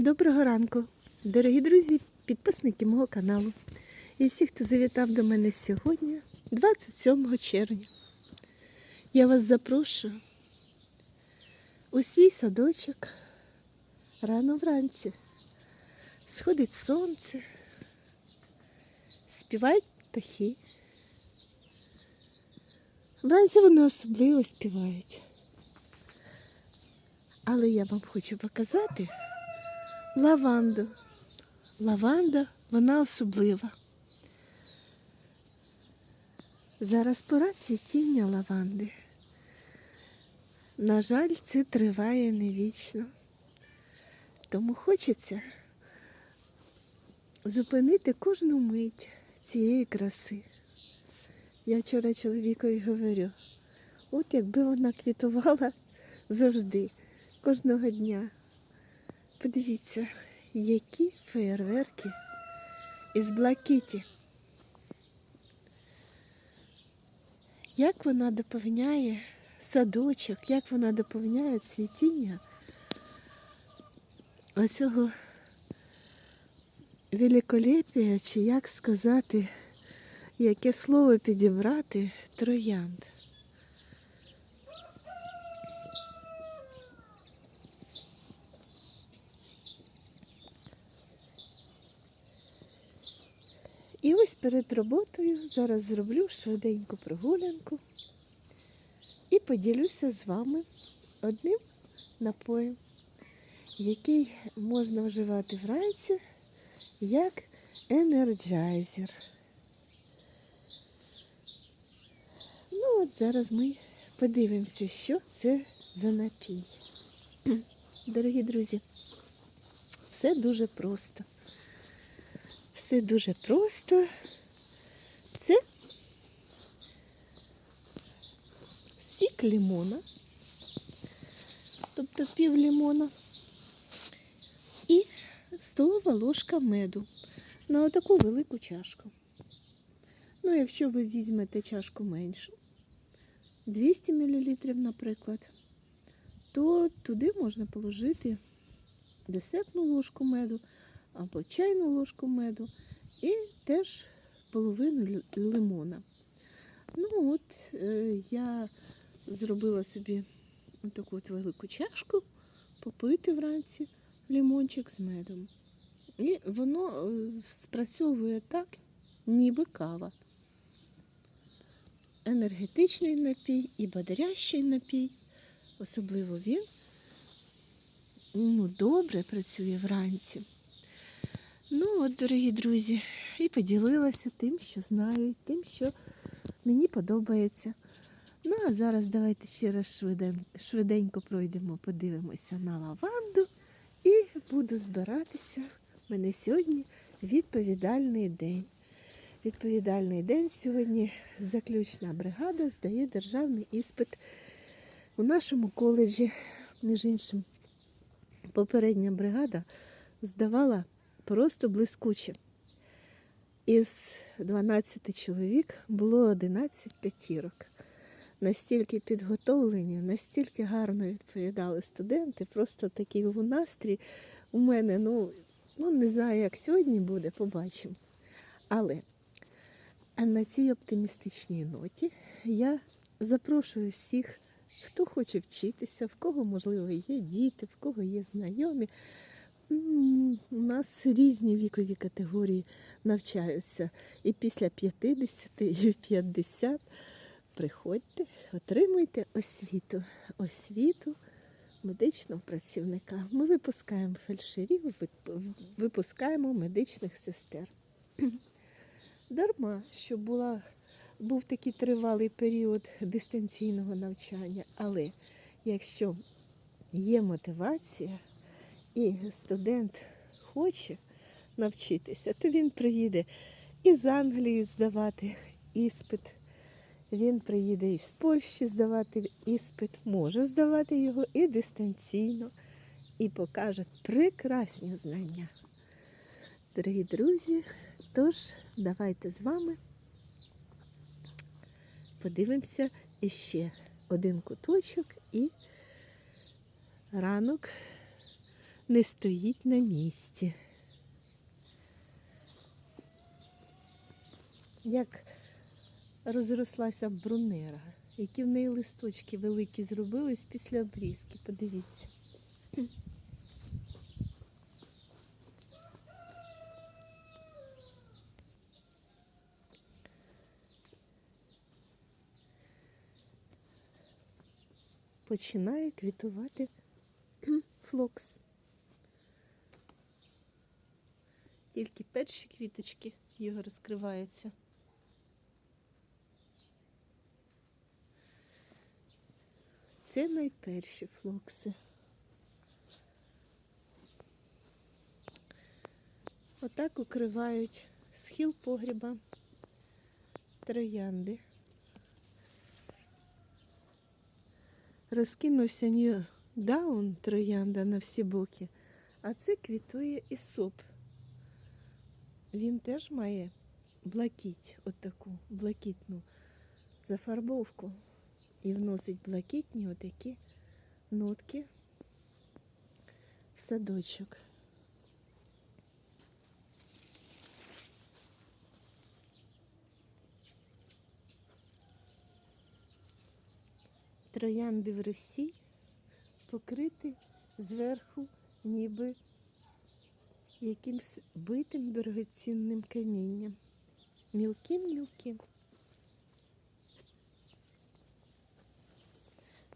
Доброго ранку, дорогі друзі, підписники мого каналу і всі, хто завітав до мене сьогодні, 27 червня. Я вас запрошую у свій садочок рано вранці. Сходить сонце, співають птахи. Вранці вони особливо співають. Але я вам хочу показати лаванду. Лаванда, вона особлива. Зараз пора цвітіння лаванди. На жаль, це триває не вічно. Тому хочеться зупинити кожну мить цієї краси. Я вчора чоловікові говорю, от якби вона квітувала завжди, кожного дня. Подивіться, які феєрверки із блакиті. Як вона доповняє садочок, як вона доповняє цвітіння оцього великолепія, чи як сказати, яке слово підібрати троянд. І ось перед роботою зараз зроблю швиденьку прогулянку і поділюся з вами одним напоєм, який можна вживати вранці як енерджайзер. Ну от зараз ми подивимося, що це за напій. Дорогі друзі, все дуже просто. Все дуже просто. Це сік лимона, тобто пів лимона, і столова ложка меду на отаку велику чашку. Ну, якщо ви візьмете чашку меншу, 200 мл, наприклад, то туди можна положити десертну ложку меду або чайну ложку меду і теж половину лимона. Ну от е, я зробила собі таку от велику чашку попити вранці лимончик з медом. І воно е, спрацьовує так, ніби кава. Енергетичний напій і бодрящий напій. Особливо він ну, добре працює вранці. Ну, от, дорогі друзі, і поділилася тим, що знаю, тим, що мені подобається. Ну, а зараз давайте ще раз швиденько пройдемо, подивимося на лаванду і буду збиратися. У мене сьогодні відповідальний день. Відповідальний день сьогодні заключна бригада здає державний іспит у нашому коледжі. Між іншим, попередня бригада здавала просто блискуче. Із 12 чоловік було 11 п'ятірок. Настільки підготовлені, настільки гарно відповідали студенти. Просто такий був настрій у мене, ну, ну не знаю, як сьогодні буде, побачимо. Але на цій оптимістичній ноті я запрошую всіх, хто хоче вчитися, в кого, можливо, є діти, в кого є знайомі. У нас різні вікові категорії навчаються. І після 50, і 50. Приходьте, отримуйте освіту. Освіту медичного працівника. Ми випускаємо фельдшерів, випускаємо медичних сестер. Дарма, що була, був такий тривалий період дистанційного навчання, але якщо є мотивація і студент хоче навчитися, то він приїде із Англії здавати іспит. Він приїде із Польщі здавати іспит, може здавати його і дистанційно, і покаже прекрасні знання. Дорогі друзі, тож давайте з вами подивимося іще один куточок і ранок не стоїть на місці. Як розрослася брунера, які в неї листочки великі зробились після обрізки. Подивіться. Починає квітувати флокс. Тільки перші квіточки його розкриваються. Це найперші флокси. Отак укривають схил погріба троянди. Розкинувся нью даун троянда на всі боки, а це квітує і соп. Він теж має блакить, отаку блакитну зафарбовку і вносить блакитні отакі нотки в садочок. Троянди в Росії покриті зверху ніби якимсь битим дорогоцінним камінням. Мілким-мілким.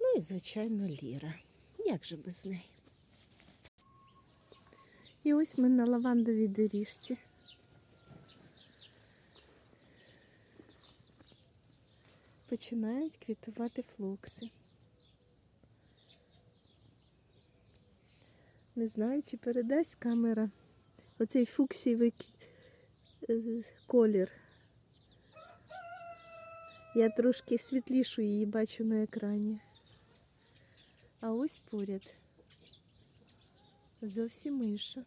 Ну і, звичайно, ліра. Як же без неї? І ось ми на лавандовій доріжці. Починають квітувати флокси. Не знаю, чи передасть камера оцей фуксівий е, колір. Я трошки світлішу її бачу на екрані. А ось поряд зовсім інша.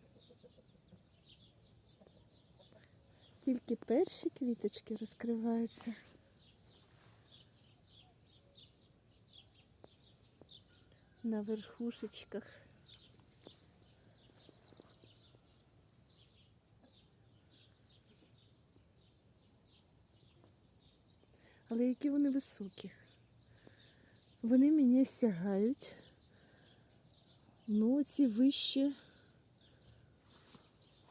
Тільки перші квіточки розкриваються. На верхушечках. Але які вони високі. Вони мене сягають. Ну, ці вище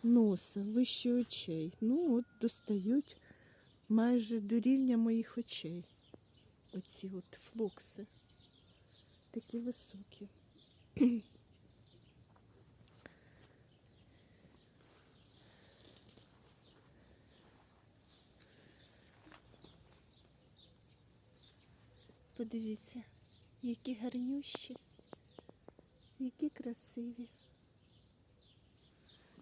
носа, вище очей. Ну, от достають майже до рівня моїх очей. Оці от флокси. Такі високі. Подивіться, які гарнющі, які красиві.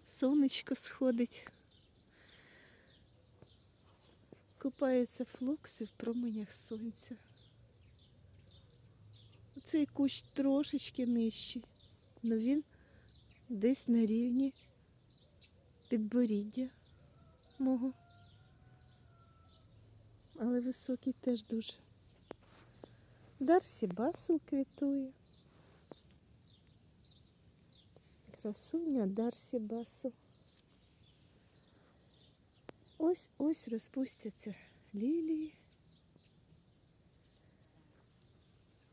Сонечко сходить. Купаються флокси в променях сонця. Цей кущ трошечки нижчий, але він десь на рівні підборіддя мого. Але високий теж дуже. Дарсі Басл квітує. Красуня Дарсі Басл. Ось ось розпустяться лілії.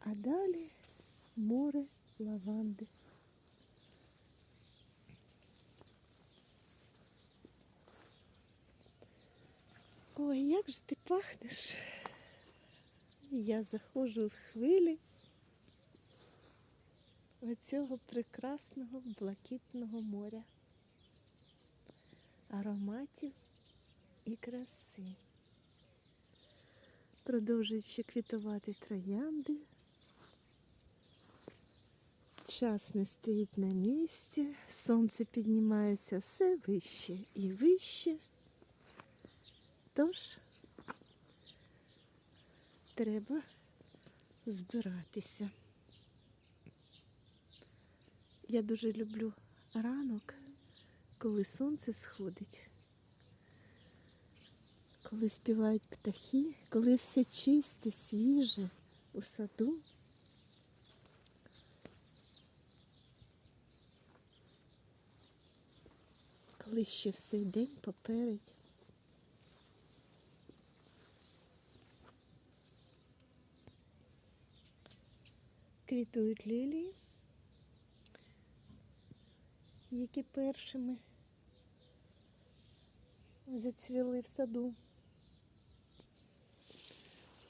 А далі море лаванди. Ой, як же ти пахнеш? Я заходжу в хвилі оцього прекрасного блакитного моря, ароматів і краси. Продовжуючи квітувати троянди. Час не стоїть на місці, сонце піднімається все вище і вище. Тож треба збиратися. Я дуже люблю ранок, коли сонце сходить, коли співають птахи, коли все чисте, свіже у саду. коли ще все день попереді. Квітують лілії, які першими зацвіли в саду.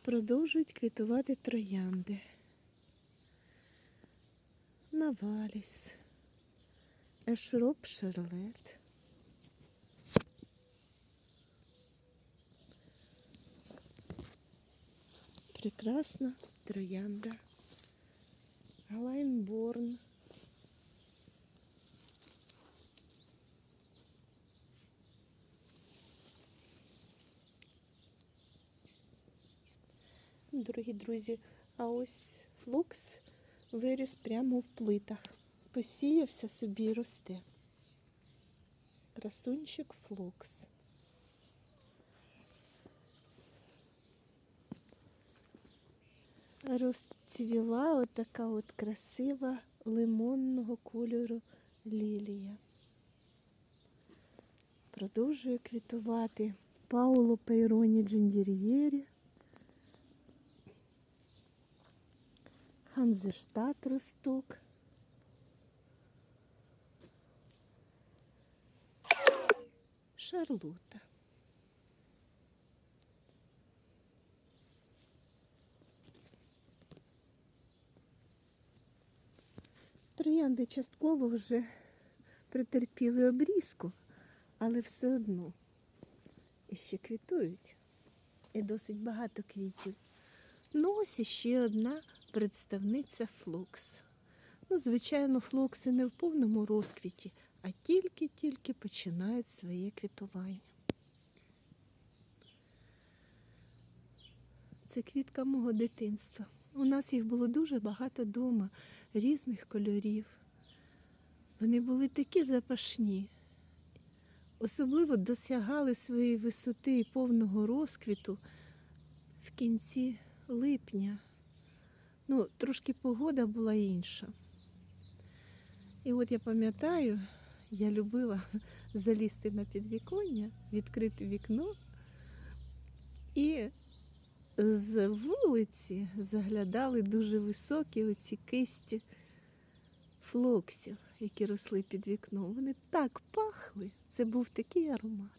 Продовжують квітувати троянди. Наваліс, ешроп шарлет. Прекрасна троянда. Галайнборн. Дорогі друзі, а ось флукс виріс прямо в плитах. Посіявся собі росте. Красунчик флукс. Розцвіла отака от красива лимонного кольору лілія. Продовжує квітувати Пауло Пейроні Джендір'єрі. Ханзештат росток. Шарлота. Троянди частково вже претерпіли обрізку, але все одно іще квітують. І досить багато квітів. Ну, ось іще одна представниця флокс. Ну, звичайно, флокси не в повному розквіті, а тільки-тільки починають своє квітування. Це квітка мого дитинства. У нас їх було дуже багато вдома, різних кольорів. Вони були такі запашні, особливо досягали своєї висоти і повного розквіту в кінці липня. Ну, трошки погода була інша. І от я пам'ятаю, я любила залізти на підвіконня, відкрити вікно і з вулиці заглядали дуже високі оці кисті флоксів, які росли під вікном. Вони так пахли, це був такий аромат.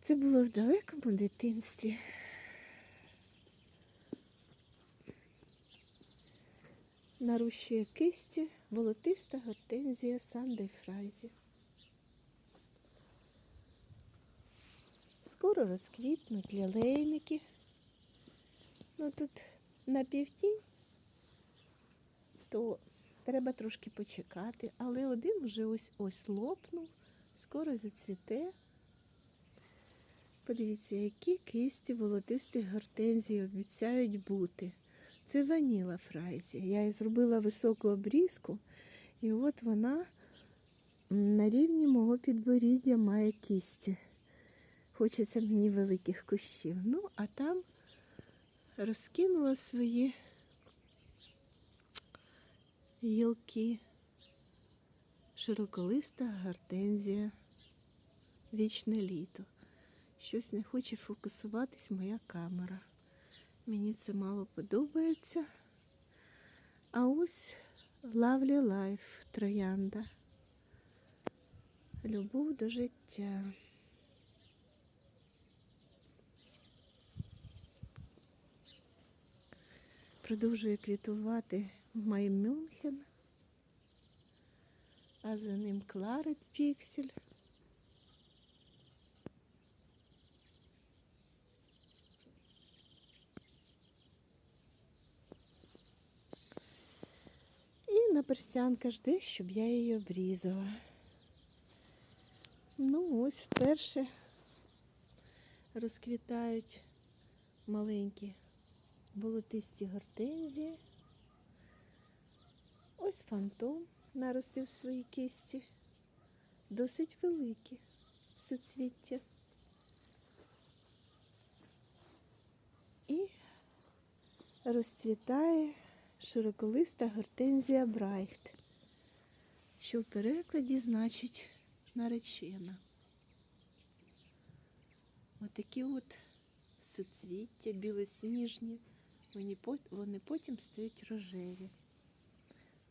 Це було в далекому дитинстві. Нарощує кисті волотиста гортензія Сандей Скоро розквітнуть лілейники. Ну тут на півтінь, то треба трошки почекати, але один вже ось ось лопнув, скоро зацвіте. Подивіться, які кисті волотистих гортензій обіцяють бути. Це ваніла фрайзі. Я їй зробила високу обрізку, і от вона на рівні мого підборіддя має кісті. Хочеться мені великих кущів. Ну, а там розкинула свої гілки. Широколиста гортензія, вічне літо. Щось не хоче фокусуватись моя камера. Мені це мало подобається. А ось Lovely Life троянда. Любов до життя. Продовжує квітувати Маймюнхен, а за ним Кларет Піксель. І наперсянка жде, щоб я її обрізала. Ну, ось вперше розквітають маленькі болотисті гортензії. Ось фантом наростив свої кисті. Досить великі суцвіття. І розцвітає широколиста гортензія Брайхт. що в перекладі значить наречена. Отакі от суцвіття білосніжні, вони, пот- вони потім стають рожеві.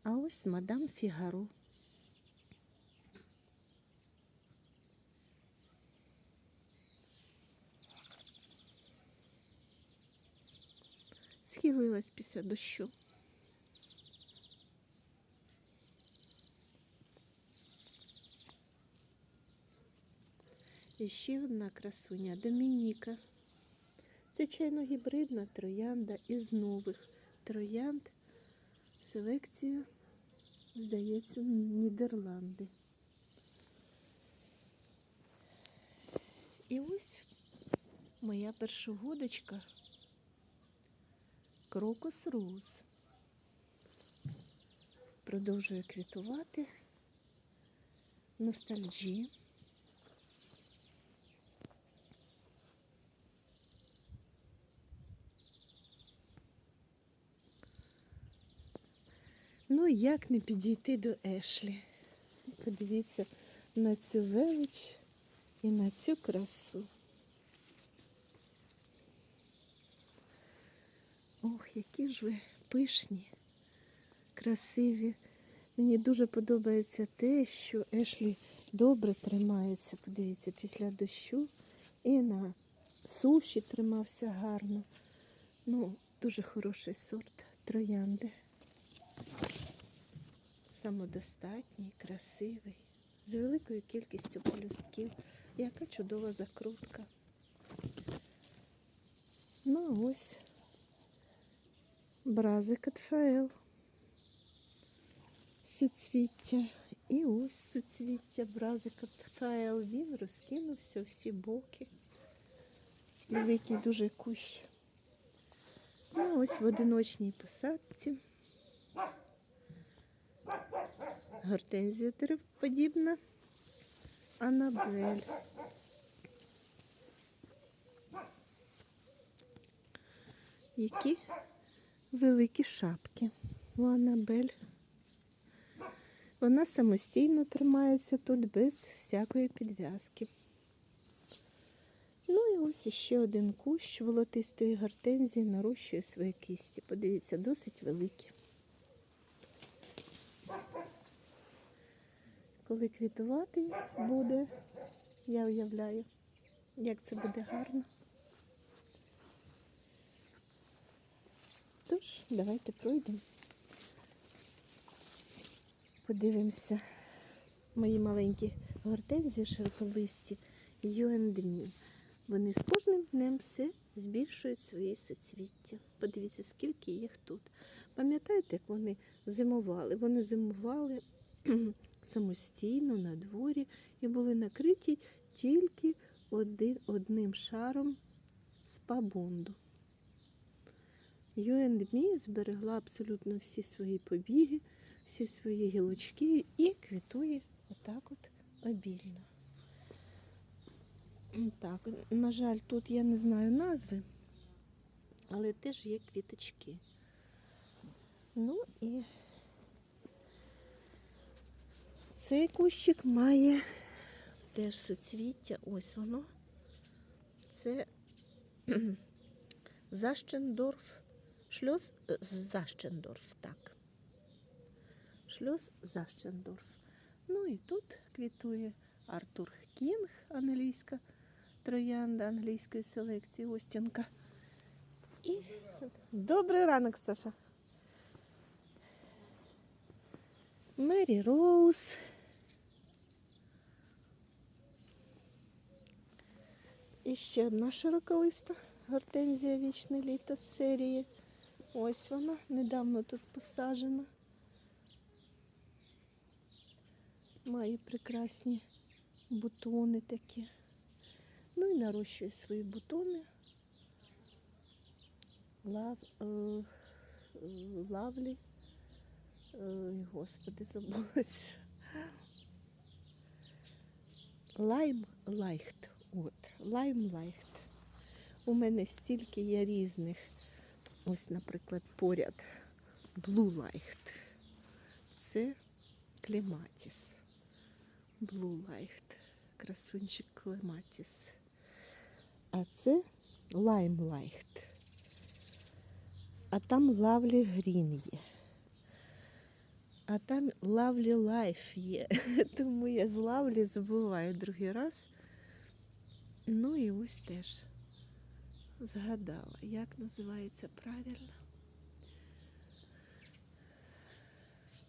А ось мадам Фігаро. Схилилась після дощу. І ще одна красуня Домініка. Це чайно-гібридна троянда із нових троянд. Селекцію, здається, Нідерланди. І ось моя першогодочка Крокус Роуз. Продовжує квітувати. Ностальджі. Ну, як не підійти до Ешлі? Подивіться на цю велич і на цю красу. Ох, які ж ви пишні, красиві. Мені дуже подобається те, що Ешлі добре тримається. Подивіться, після дощу і на суші тримався гарно. Ну, дуже хороший сорт троянди. Самодостатній, красивий, з великою кількістю полюстків. Яка чудова закрутка. Ну, ось бразик Атфаел. Суцвіття. І ось суцвіття бразик Атфаел. Він розкинувся всі боки. Великий дуже кущ. Ну, ось в одиночній посадці. Гортензія деревоподібна. Анабель. Які великі шапки у Анабель. Вона самостійно тримається тут без всякої підв'язки. Ну і ось іще один кущ волотистої гортензії нарощує свої кисті. Подивіться, досить великі. Коли квітувати буде, я уявляю, як це буде гарно. Тож, давайте пройдемо. Подивимося мої маленькі гортензії широколисті and Вони з кожним днем все збільшують свої соцвіття. Подивіться, скільки їх тут. Пам'ятаєте, як вони зимували? Вони зимували самостійно на дворі і були накриті тільки один, одним шаром спабонду. Me зберегла абсолютно всі свої побіги, всі свої гілочки і квітує отак от обільно. Так, на жаль, тут я не знаю назви, але теж є квіточки. Ну і цей кущик має теж суцвіття. Ось воно. Це Защендорф. Шльос Защендорф, так. Шльос Защендорф. Ну і тут квітує Артур Кінг, англійська троянда англійської селекції Остінка. І добрий ранок, Саша. Мері Роуз. І ще одна широколиста гортензія вічне літо з серії. Ось вона, недавно тут посаджена. Має прекрасні бутони такі. Ну і нарощує свої бутони. Лав, е, е, лавлі. Ой, господи, забулась. Лайм лайхт. От. У мене стільки є різних. Ось, наприклад, поряд Blue Light. Це Клематіс. Blue Light. Красунчик Клематіс. А це Limelight. А там Lovely Green є. А там Lovely Life є. Тому я з Lovely забуваю другий раз. Ну і ось теж згадала, як називається правильно.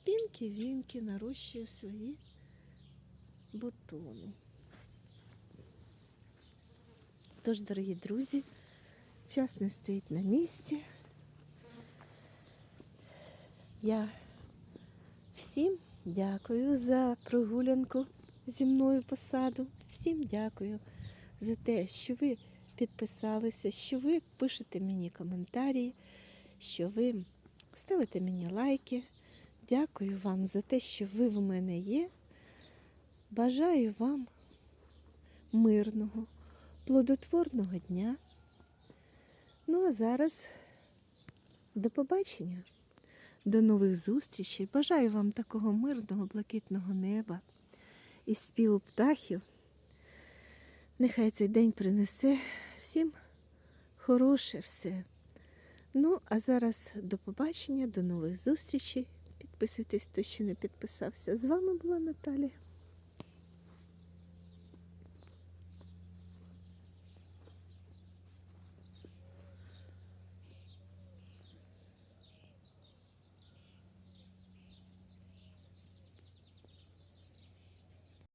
Пінкі Вінкі нарощує свої бутони. Тож, дорогі друзі, час не стоїть на місці. Я всім дякую за прогулянку зі мною по саду. Всім дякую за те, що ви підписалися, що ви пишете мені коментарі, що ви ставите мені лайки. Дякую вам за те, що ви в мене є. Бажаю вам мирного, плодотворного дня. Ну а зараз до побачення, до нових зустрічей. Бажаю вам такого мирного, блакитного неба і співу птахів. Нехай цей день принесе всім хороше все. Ну, а зараз до побачення, до нових зустрічей. Підписуйтесь, хто ще не підписався. З вами була Наталя.